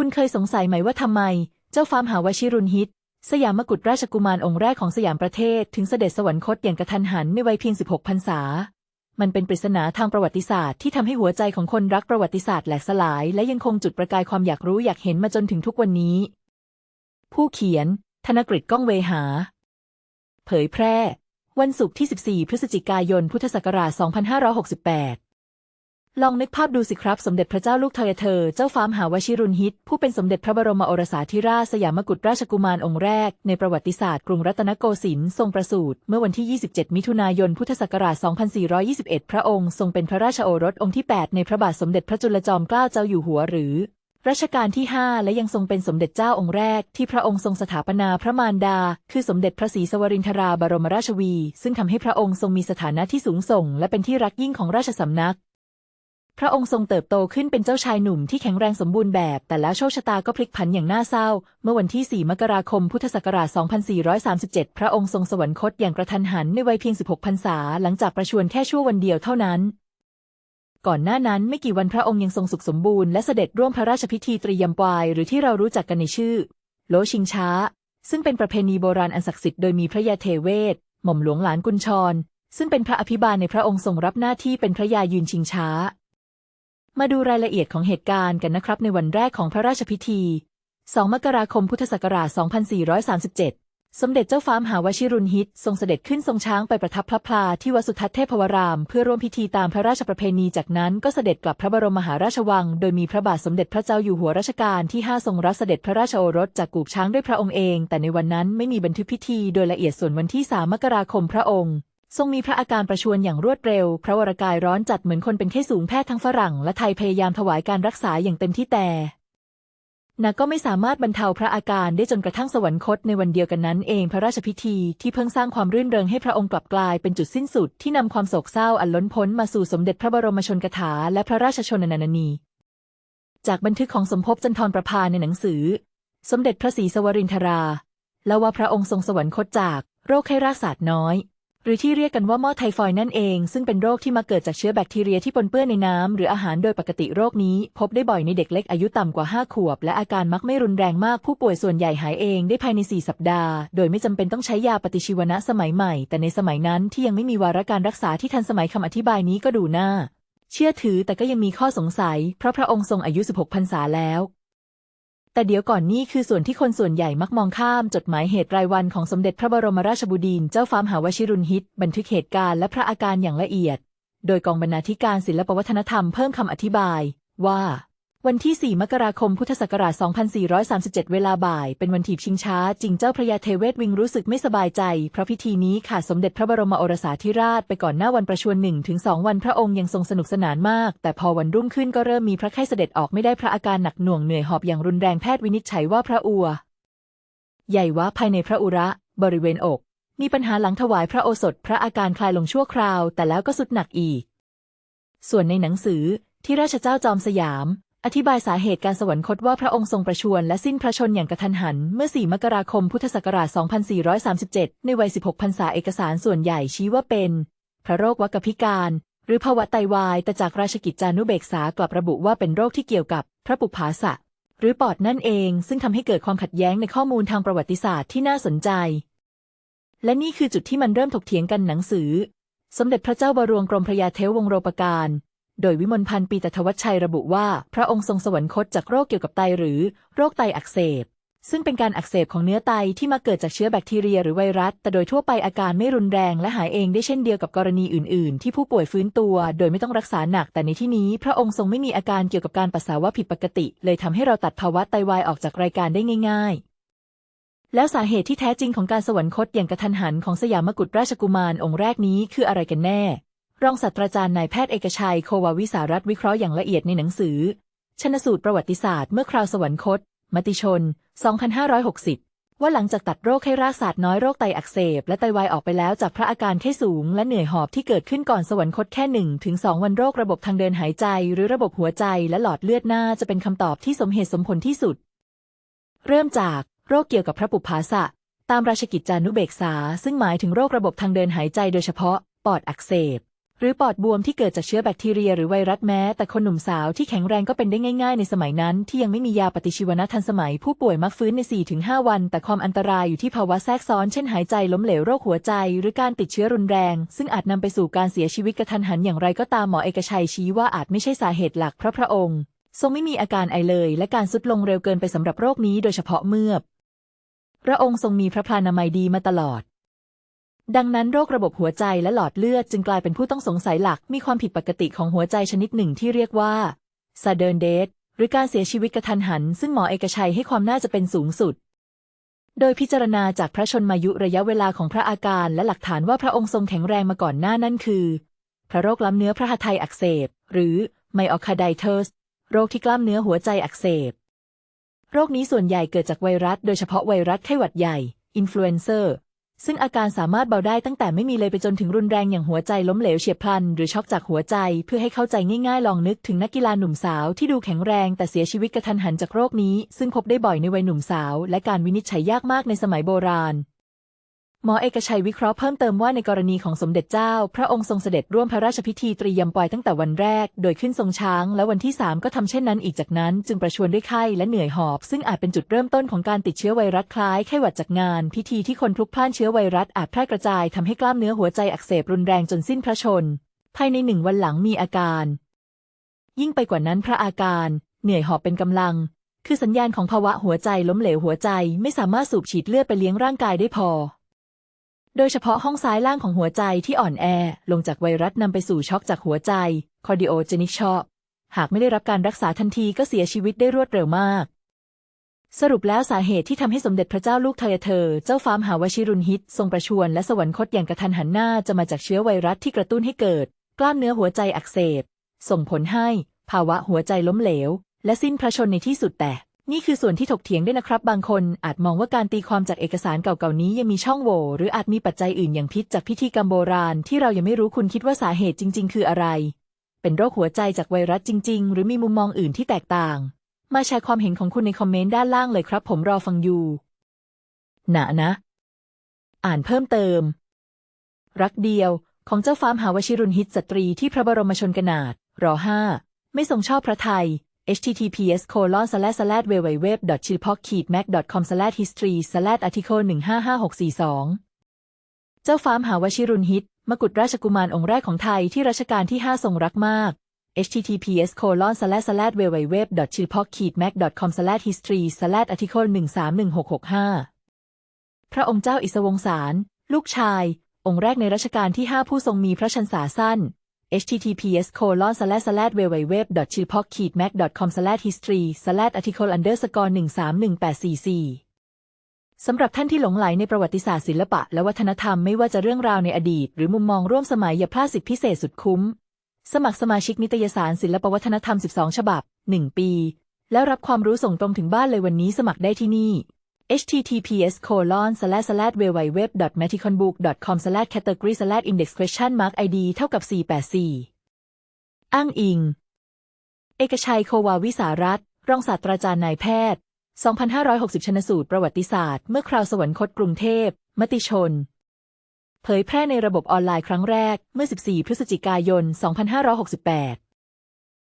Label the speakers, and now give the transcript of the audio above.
Speaker 1: คุณเคยสงสัยไหมว่าทำไม เจ้าฟาร์มหาวชิรุนฮิต สยามกุฎราชกุมารองค์แรกของสยามประเทศ ถึงเสด็จสวรรคตอย่างกระทันหันในวัยเพียง 16พรรษา มันเป็นปริศนาทางประวัติศาสตร์ที่ทำให้หัวใจของคนรักประวัติศาสตร์แหลกสลาย และยังคงจุดประกายความอยากรู้อยากเห็นมาจนถึงทุกวันนี้ ผู้เขียน ธนกฤษก้องเวหา เผยแพร่ วันศุกร์ที่ 14 พฤศจิกายน พุทธศักราช 2568 ลองนึกภาพดูสิครับสมเด็จพระเจ้าลูกเธอเธอ เจ้าฟ้ามหาวชิรุนฮิต ผู้เป็นสมเด็จพระบรมโอรสาธิราชสยามกุฎราชกุมารองค์แรก ในประวัติศาสตร์กรุงรัตนโกสินทร์ทรงประสูติเมื่อวันที่ 27 มิถุนายนพุทธศักราช 2421 พระองค์ทรงเป็นพระราชโอรสองค์ที่ 8 ในพระบาทสมเด็จพระจุลจอมเกล้าเจ้าอยู่หัวหรือรัชกาลที่ 5 และยังทรงเป็นสมเด็จเจ้าองค์แรก ที่พระองค์ทรงสถาปนาพระมารดา คือสมเด็จพระศรีสวรินทราบรมราชวี ซึ่งทำให้พระองค์ทรงมีสถานะที่สูงส่ง และเป็นที่รักยิ่งของราชสำนัก พระองค์ทรงเติบโตขึ้นเป็นเจ้าชายหนุ่มที่แข็งแรงสมบูรณ์แบบ แต่แล้วโชคชะตาก็พลิกผันอย่างน่าเศร้า เมื่อวันที่ 4 มกราคม พุทธศักราช 2437 พระองค์ทรงสวรรคตอย่างกระทันหันในวัยเพียง 16 พรรษา หลังจากประชวรแค่ชั่ววันเดียวเท่านั้น ก่อนหน้านั้นไม่กี่วันพระองค์ยังทรงสุขสมบูรณ์และเสด็จร่วมพระราชพิธีตรียมปวาย หรือที่เรารู้จักกันในชื่อ โลชิงช้า ซึ่งเป็นประเพณีโบราณอันศักดิ์สิทธิ์โดยมีพระยาเทเวศหม่อมหลวงหลานกุญชร ซึ่งเป็นพระอภิบาลในพระองค์ทรงรับหน้าที่เป็นพระยายืนชิงช้า มาดูรายละเอียดของเหตุการณ์กันนะครับ ในวันแรกของพระราชพิธี 2 มกราคม พุทธศักราช 2437 สมเด็จเจ้าฟ้ามหาวชิรุนฮิต ทรงเสด็จขึ้นทรงช้างไปประทับพระพลาที่วัดสุทัศน์เทพวราม เพื่อร่วมพิธีตามพระราชประเพณี จากนั้นก็เสด็จกลับพระบรมมหาราชวัง โดยมีพระบาทสมเด็จพระเจ้าอยู่หัวรัชกาลที่ 5 ทรงรับเสด็จพระราชโอรสจากกูบช้างด้วยพระองค์เอง แต่ในวันนั้นไม่มีบันทึกพิธี โดยละเอียดส่วนวันที่ 3 มกราคมพระองค์ ทรงมีพระอาการประชวรอย่างรวดเร็ว พระวรากายร้อนจัดเหมือนคนเป็นไข้สูงแพทย์ทั้งฝรั่งและไทยพยายามถวายการรักษาอย่างเต็มที่แต่นาก็ไม่สามารถบรรเทาพระอาการได้จนกระทั่งสวรรคตในวันเดียวกันนั้นเองพระราชพิธีที่เพิ่งสร้างความรื่นเริงให้พระองค์กลับกลายเป็นจุดสิ้นสุดที่นำความโศกเศร้าอันล้นพ้นมาสู่สมเด็จพระบรมชนกถาและพระราชชนนานีจากบันทึกของสมภพจันทรประพาในหนังสือ สมเด็จพระศรีสวรินทราเล่าว่าพระองค์ทรงสวรรคตจากโรคไข้รากศาสตร์น้อย หรือที่เรียกกันว่าหม้อไทฟอยนั่นเอง ซึ่งเป็นโรคที่มาเกิดจากเชื้อแบคทีเรียที่ปนเปื้อนในน้ำหรืออาหารโดยปกติโรคนี้ พบได้บ่อยในเด็กเล็กอายุต่ำกว่า 5 ขวบ และอาการมักไม่รุนแรงมากผู้ป่วยส่วนใหญ่หายเองได้ภายใน 4 สัปดาห์ โดยไม่จำเป็นต้องใช้ยาปฏิชีวนะสมัยใหม่ แต่ในสมัยนั้นที่ยังไม่มีวาระการรักษาที่ทันสมัยคำอธิบายนี้ก็ดูหน้าเชื่อถือแต่ก็ยังมีข้อสงสัย เพราะพระองค์ทรงอายุ 16 พรรษาแล้ว แต่เดี๋ยวก่อนนี่คือส่วนที่คนส่วนใหญ่มักมองข้าม จดหมายเหตุรายวันของสมเด็จพระบรมราชบดินทร์เจ้าฟ้ามหาวชิรุนฮิต บันทึกเหตุการณ์และพระอาการอย่างละเอียด โดยกองบรรณาธิการศิลปวัฒนธรรมเพิ่มคำอธิบายว่า วันที่ 4 มกราคม พุทธศักราช 2437 เวลาบ่าย เป็นวันถีบชิงช้า จริงเจ้าพระยาเทเวศวิงรู้สึกไม่สบายใจ เพราะพิธีนี้ขาดสมเด็จพระบรมโอรสาธิราชไปก่อนหน้าวันประชวรหนึ่งถึงสองวันพระองค์ยังทรงสนุกสนานมาก แต่พอวันรุ่งขึ้นก็เริ่มมีพระไข้เสด็จออกไม่ได้พระอาการหนักหน่วงเหนื่อยหอบอย่างรุนแรงแพทย์วินิจฉัยว่าพระอัว ใหญ่วะภายในพระอุระ บริเวณอก มีปัญหาหลังถวายพระโอสถ พระอาการคลายลงชั่วคราว แต่แล้วก็สุดหนักอีก ส่วนในหนังสือที่ราชเจ้าจอมสยาม อธิบายสาเหตุการสวรรคตว่าพระองค์ทรงประชวรและสิ้นพระชนอย่างกระทันหัน เมื่อ 4 มกราคม พุทธศักราช 2437 ในวัย 16 พรรษาเอกสารส่วนใหญ่ชี้ว่าเป็น พระโรควักพิการ หรือภาวะไตวาย แต่จากราชกิจจานุเบกษากลับระบุว่าเป็นโรคที่เกี่ยวกับพระปุพาสะ หรือปอดนั่นเอง ซึ่งทำให้เกิดความขัดแย้งในข้อมูลทางประวัติศาสตร์ที่น่าสนใจ และนี่คือจุดที่มันเริ่มถกเถียงกันหนังสือ สมเด็จพระเจ้าบรวงกรมพระยาเทววงศ์โรปการ โดยวิมลพันธ์ปีตทวัชชัยระบุว่า พระองค์ทรงสวรรคตจากโรคเกี่ยวกับไตหรือโรคไตอักเสบ ซึ่งเป็นการอักเสบของเนื้อไตที่มาเกิดจากเชื้อแบคทีเรียหรือไวรัส แต่โดยทั่วไปอาการไม่รุนแรงและหายเองได้เช่นเดียวกับกรณีอื่น ๆ ที่ผู้ป่วยฟื้นตัว โดยไม่ต้องรักษาหนัก แต่ในที่นี้พระองค์ทรงไม่มีอาการเกี่ยวกับการปัสสาวะผิดปกติ เลยทำให้เราตัดภาวะไตวายออกจากรายการได้ง่าย ๆแล้วสาเหตุที่แท้จริงของการสวรรคตอย่างกระทันหันของสยามกุฎราชกุมารองค์แรกนี้คืออะไรกันแน่ รองศาสตราจารย์นายแพทย์เอกชัย โควาวิสารัตวิเคราะห์อย่างละเอียดในหนังสือ ชนสูตรประวัติศาสตร์เมื่อคราวสวรรคต มติชน 2560 ว่าหลังจากตัดโรคไข้รากศาสตร์น้อยโรคไตอักเสบ และไตวายออกไปแล้วจากพระอาการไข้สูง และเหนื่อยหอบที่เกิดขึ้นก่อนสวรรคตแค่หนึ่งถึงสองวันโรคระบบทางเดินหายใจ หรือระบบหัวใจและหลอดเลือดหน้าจะเป็นคำตอบที่สมเหตุสมผลที่สุด เริ่มจากโรคเกี่ยวกับพระปุพพาสะตามราชกิจจานุเบกษา ซึ่งหมายถึงโรคระบบทางเดินหายใจโดยเฉพาะ ปอดอักเสบ หรือปอดบวมที่เกิดจากเชื้อแบคทีเรียหรือไวรัสแม้ แต่คนหนุ่มสาวที่แข็งแรงก็เป็นได้ง่าย ๆ ในสมัยนั้น ที่ยังไม่มียาปฏิชีวนะทันสมัย ผู้ป่วยมักฟื้นใน 4-5 วัน แต่ความอันตรายอยู่ที่ภาวะแทรกซ้อน เช่นหายใจล้มเหลวโรคหัวใจ หรือการติดเชื้อรุนแรง ซึ่งอาจนำไปสู่การเสียชีวิตกระทันหันอย่างไรก็ตามหมอเอกชัยชี้ว่าอาจไม่ใช่สาเหตุหลักเพราะพระองค์ ทรงไม่มีอาการไอเลย และการสุดลงเร็วเกินไปสำหรับโรคนี้ โดยเฉพาะเมื่อพระองค์ทรงมีพระพลานามัยดีมาตลอด ดังนั้นโรคระบบหัวใจและหลอดเลือดจึงกลายเป็นผู้ต้องสงสัยหลัก มีความผิดปกติของหัวใจชนิดหนึ่งที่เรียกว่า sudden death หรือการเสียชีวิตกระทันหัน ซึ่งหมอเอกชัยให้ความน่าจะเป็นสูงสุด โดยพิจารณาจากพระชนมายุระยะเวลาของพระอาการและหลักฐานว่าพระองค์ทรงแข็งแรงมาก่อนหน้านั่นคือ พระโรคกล้ามเนื้อพระหัตถ์ไทยอักเสบ หรือไมโอคาไดเทสโรคที่กล้ามเนื้อหัวใจอักเสบ โรคนี้ส่วนใหญ่เกิดจากไวรัส โดยเฉพาะไวรัสไข้หวัดใหญ่ อินฟลูเอนเซอร์ ซึ่งอาการสามารถเบาได้ตั้งแต่ไม่มีเลยไปจนถึงรุนแรงอย่างหัวใจล้มเหลวเฉียบพลัน หรือช็อกจากหัวใจ เพื่อให้เข้าใจง่ายๆ ลองนึกถึงนักกีฬาหนุ่มสาวที่ดูแข็งแรงแต่เสียชีวิตกระทันหันจากโรคนี้ ซึ่งพบได้บ่อยในวัยหนุ่มสาว และการวินิจฉัยยากมากในสมัยโบราณ หมอเอกชัยวิเคราะห์เพิ่มเติมว่าในกรณีของสมเด็จเจ้า พระองค์ทรงเสด็จร่วมพระราชพิธีตรียมปอยตั้งแต่วันแรก โดยขึ้นทรงช้าง และวันที่ 3 ก็ทำเช่นนั้นอีกจากนั้น จึงประชวรด้วยไข้และเหนื่อยหอบ ซึ่งอาจเป็นจุดเริ่มต้นของการติดเชื้อไวรัสคล้ายไข้หวัดจากงาน พิธีที่คนพลุกพล่านเชื้อไวรัสอาจแพร่กระจายทำให้กล้ามเนื้อหัวใจอักเสบรุนแรงจนสิ้นพระชน ภายในหนึ่งวันหลังมีอาการ ยิ่งไปกว่านั้นพระอาการ เหนื่อยหอบเป็นกำลัง คือสัญญาณของภาวะหัวใจล้มเหลวหัวใจ ไม่สามารถสูบฉีดเลือดไปเลี้ยงร่างกายได้พอ โดยเฉพาะห้องซ้ายล่างของหัวใจที่อ่อนแอ ลงจากไวรัสนำไปสู่ช็อกจากหัวใจ cardiogenic shock หากไม่ได้รับการรักษาทันทีก็เสียชีวิตได้รวดเร็วมาก สรุปแล้วสาเหตุที่ทำให้สมเด็จพระเจ้าลูกเทยเธอ เจ้าฟ้ามหาวชิรุนฮิต ทรงประชวรและสวรรคตอย่างกระทันหันหน้าจะมาจากเชื้อไวรัสที่กระตุ้นให้เกิด กล้ามเนื้อหัวใจอักเสบ ส่งผลให้ ภาวะหัวใจล้มเหลว และสิ้นพระชนในที่สุดแต่ นี่คือส่วนที่ถกเถียงได้นะครับ บางคนอาจมองว่าการตีความจากเอกสารเก่าๆนี้ยังมีช่องโหว่หรืออาจมีปัจจัยอื่นอย่างพิษจากพิธีกรรมโบราณ ที่เรายังไม่รู้คุณคิดว่าสาเหตุจริง ๆ คืออะไร เป็นโรคหัวใจจากไวรัสจริง ๆ หรือมีมุมมองอื่นที่แตกต่าง มาแชร์ความเห็นของคุณในคอมเมนต์ด้านล่างเลยครับ ผมรอฟังอยู่หนะนะ อ่านเพิ่มเติม รักเดียว ของเจ้าฟ้ามหาวชิรุนฮิตสตรีที่พระบรมชนกนาถรอห้าไม่ทรงชอบพระไทย https colon slash slash www chilpok mac com slash history slash article 155642 เจ้าฟ้ามหาวชิรุนฮิต มกุฎราชกุมารองค์แรกของไทยที่รัชกาลที่ 5 ทรงรักมาก https colon slash slash www chilpok mac com slash history slash article 131665 พระองค์เจ้าอิศวงสาร ลูกชาย องค์แรกในรัชกาลที่ 5 ผู้ทรงมีพระชันษาสั้น https colon slash slash www chilpok mac com slash history slash article underscore 131844สำหรับท่านที่หลงไหลในประวัติศาสตร์ศิลปะและวัฒนธรรมไม่ว่าจะเรื่องราวในอดีต หรือมุมมองร่วมสมัยอย่าพลาดสิทธิพิเศษสุดคุ้ม สมัครสมาชิกนิตยสารศิลปวัฒนธรรม 12 ฉบับ 1 ปี แล้วรับความรู้ส่งตรงถึงบ้านเลยวันนี้สมัครได้ที่นี่ https colon slash slash www maticonbook com slash category slash index question mark id เท่ากับ 484 อ้างอิง เอกชัยโควาวิสารัตรองศาสตราจารย์นายแพทย์ 2560 ชนสูตรประวัติศาสตร์ เมื่อคราวสวรรคตกรุงเทพ มติชน เผยแพร่ในระบบออนไลน์ครั้งแรกเมื่อ 14 พฤศจิกายน 2568